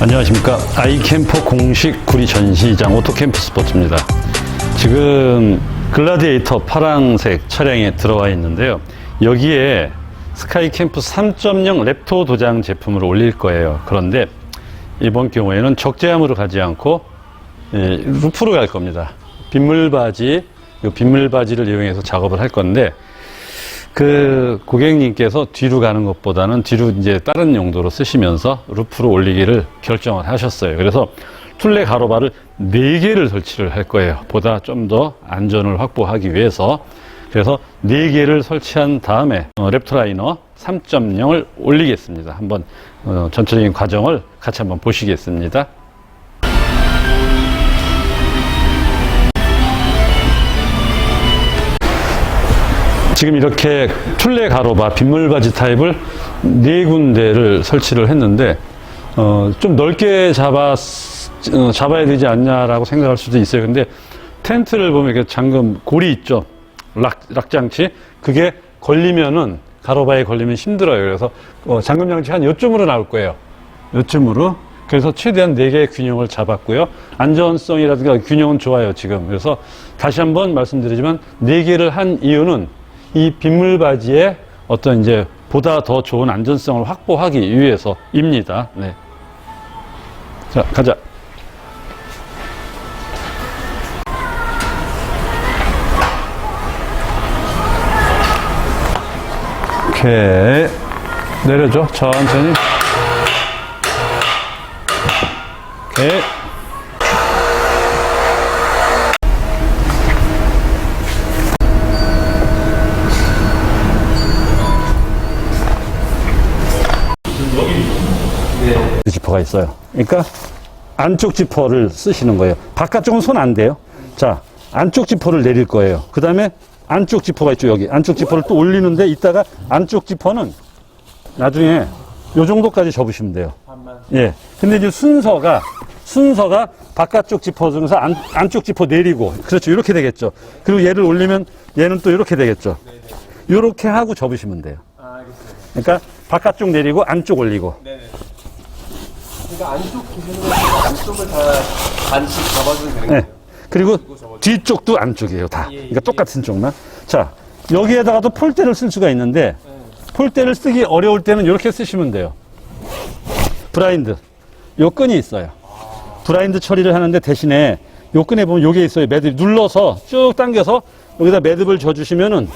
안녕하십니까. 아이캠퍼 공식 구리 전시장 오토캠프 스포츠입니다. 지금 글라디에이터 파랑색 차량에 들어와 있는데요. 여기에 스카이캠프 3.0 랩토 도장 제품을 올릴 거예요. 그런데 이번 경우에는 적재함으로 가지 않고 예, 루프로 갈 겁니다. 빗물바지, 이 빗물바지를 이용해서 작업을 할 건데 그 고객님께서 뒤로 가는 것보다는 뒤로 이제 다른 용도로 쓰시면서 루프로 올리기를 결정을 하셨어요. 그래서 툴레 가로바를 4개를 설치를 할 거예요. 보다 좀 더 안전을 확보하기 위해서. 그래서 4개를 설치한 다음에 어, 랩토라이너 3.0을 올리겠습니다. 한번 어, 전체적인 과정을 같이 한번 보시겠습니다. 지금 이렇게 툴레 가로바 빗물바지 타입을 네 군데를 설치를 했는데 어, 좀 넓게 잡아 어, 잡아야 되지 않냐라고 생각할 수도 있어요. 근데 텐트를 보면 이렇게 잠금 고리 있죠. 락, 락장치 그게 걸리면은 가로바에 걸리면 힘들어요. 그래서 어, 잠금 장치 한 요쯤으로 나올 거예요. 요쯤으로 그래서 최대한 네 개의 균형을 잡았고요. 안전성이라든가 균형은 좋아요, 지금. 그래서 다시 한번 말씀드리지만 네 개를 한 이유는 이 빗물 바지에 어떤 이제 보다 더 좋은 안전성을 확보하기 위해서입니다. 네. 자, 가자. 오케이. 내려줘. 천천히. 오케이. 지퍼가 있어요. 그러니까 안쪽 지퍼를 쓰시는 거예요. 바깥쪽은 손 안 돼요. 자, 안쪽 지퍼를 내릴 거예요. 그 다음에 안쪽 지퍼가 있죠, 여기. 안쪽 지퍼를 또 올리는데 이따가 안쪽 지퍼는 나중에 요 정도까지 접으시면 돼요. 예. 근데 이제 순서가, 순서가 바깥쪽 지퍼 중에서 안, 안쪽 지퍼 내리고, 그렇죠. 이렇게 되겠죠. 그리고 얘를 올리면 얘는 또 이렇게 되겠죠. 이렇게 하고 접으시면 돼요. 그러니까 바깥쪽 내리고 안쪽 올리고. 그러니까 안쪽 기준으로 안쪽을 다 반씩 잡아주면 되는 네. 거예요. 그리고 뒤쪽도 안쪽이에요, 다. 그러니까 똑같은 쪽만. 자, 여기에다가도 폴대를 쓸 수가 있는데, 폴대를 쓰기 어려울 때는 이렇게 쓰시면 돼요. 브라인드. 요 끈이 있어요. 브라인드 처리를 하는데 대신에 요 끈에 보면 요게 있어요. 매듭. 눌러서 쭉 당겨서 여기다 매듭을 줘 주시면은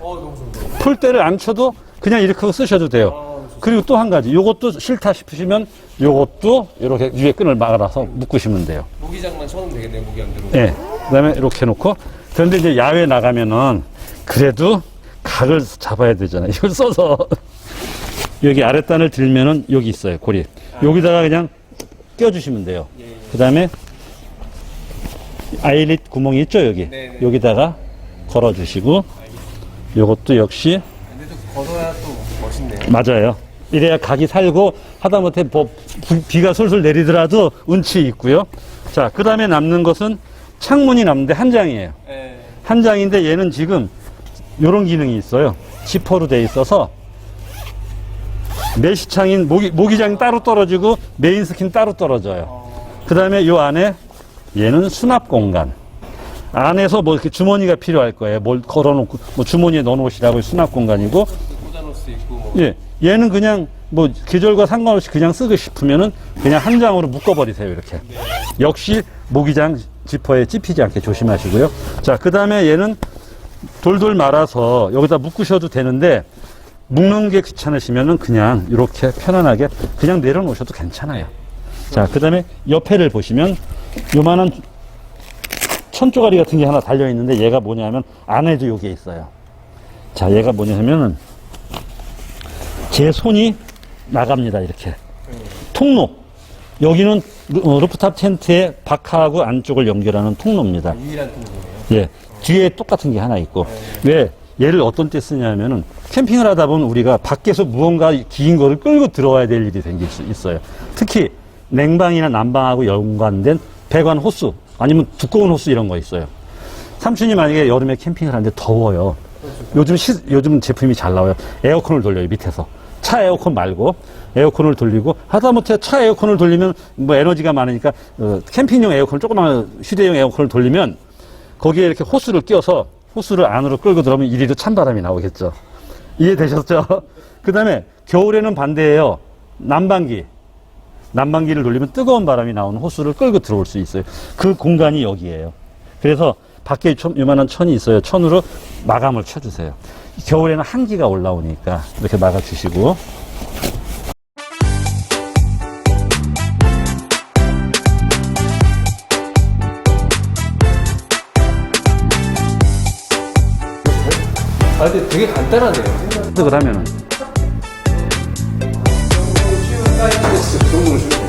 어. 폴대를 안 쳐도 그냥 이렇게 쓰셔도 돼요. 아, 그리고 또 한 가지. 요것도 싫다 싶으시면 요것도 이렇게 위에 끈을 막아서 묶으시면 돼요. 모기장만 쳐놓으면 되겠네요, 모기 안 들어오고. 예. 그 다음에 이렇게 해놓고. 그런데 이제 야외 나가면은 그래도 각을 잡아야 되잖아요. 이걸 써서. 여기 아랫단을 들면은 여기 있어요. 고리. 여기다가 그냥 껴주시면 돼요. 그 다음에 아이릿 구멍이 있죠, 여기. 네 네. 여기다가 걸어주시고. 요것도 역시 근데 또 걸어야 또 멋있네요. 맞아요. 이래야 각이 살고 하다못해 뭐 비- 비가 솔솔 내리더라도 운치 있고요. 자, 그 다음에 남는 것은 창문이 남는데 한 장이에요. 예. 한 장인데 얘는 지금 이런 기능이 있어요. 지퍼로 돼 있어서 메시창인 모기, 모기장이 따로 떨어지고 메인 스킨 따로 떨어져요. 그 다음에 이 안에 얘는 수납 공간. 안에서 뭐 이렇게 주머니가 필요할 거예요. 뭘 걸어놓고 뭐 주머니에 넣어놓으시라고 수납 공간이고. 예, 얘는 그냥 뭐 계절과 상관없이 그냥 쓰고 싶으면은 그냥 한 장으로 묶어버리세요 이렇게. 역시 모기장 지퍼에 찝히지 않게 조심하시고요. 자, 그 다음에 얘는 돌돌 말아서 여기다 묶으셔도 되는데 묶는 게 귀찮으시면은 그냥 이렇게 편안하게 그냥 내려놓으셔도 괜찮아요. 자, 그 다음에 옆에를 보시면 요만한 천조가리 같은 게 하나 달려 있는데 얘가 뭐냐면 안에도 요게 있어요. 자, 얘가 뭐냐면은 제 손이 나갑니다. 이렇게 통로. 여기는 루- 어, 루프탑 텐트의 바카하고 안쪽을 연결하는 통로입니다. 유일한 통로네요. 예. 뒤에 똑같은 게 하나 있고. 왜? 얘를 어떤 때 쓰냐면은 캠핑을 하다 보면 우리가 밖에서 무언가 긴 거를 끌고 들어와야 될 일이 생길 수 있어요. 특히 냉방이나 난방하고 연관된 배관 호스 아니면 두꺼운 호스 이런 거 있어요. 삼촌이 만약에 여름에 캠핑을 하는데 더워요. 요즘 시, 요즘 제품이 잘 나와요. 에어컨을 돌려요, 밑에서. 차 에어컨 말고 에어컨을 돌리고 하다못해 차 에어컨을 돌리면 뭐 에너지가 많으니까 어, 캠핑용 에어컨 조그만 휴대용 에어컨을 돌리면 거기에 이렇게 호스를 끼워서 호스를 안으로 끌고 들어오면 이리로 찬바람이 나오겠죠. 이해되셨죠? 그 다음에 겨울에는 반대예요. 난방기. 난방기를 돌리면 뜨거운 바람이 나오는 호스를 끌고 들어올 수 있어요. 그 공간이 여기예요. 그래서 밖에 천- 요만한 천이 있어요. 천으로 마감을 쳐주세요. 겨울에는 한기가 올라오니까 이렇게 막아주시고. 아 근데 되게 간단하네요. 하면은 정도로 쉬워.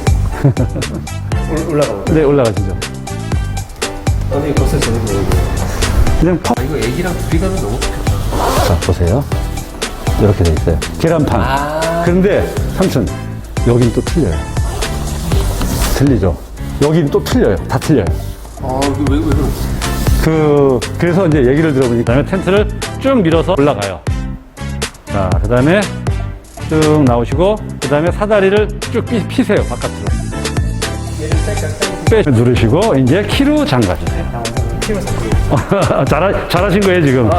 올라가. 네 올라가시죠. 아니 벌써 저는 거 그냥 퍽. 아 이거 애기랑 둘이 가면 너무 좋겠다. 자 보세요. 이렇게 돼 있어요. 계란판. 아. 그런데 삼촌 여긴 또 틀려요. 틀리죠. 여긴 또 틀려요. 다 틀려요. 아 이거 왜, 왜 그러지? 그 그래서 이제 얘기를 들어보니 그다음에 텐트를 쭉 밀어서 올라가요. 자, 그 다음에 쭉 나오시고 그 다음에 사다리를 쭉 피, 피세요 바깥으로. 빼 누르시고 이제 키로 잠가 주세요. 잘하, 잘하신 거예요 지금.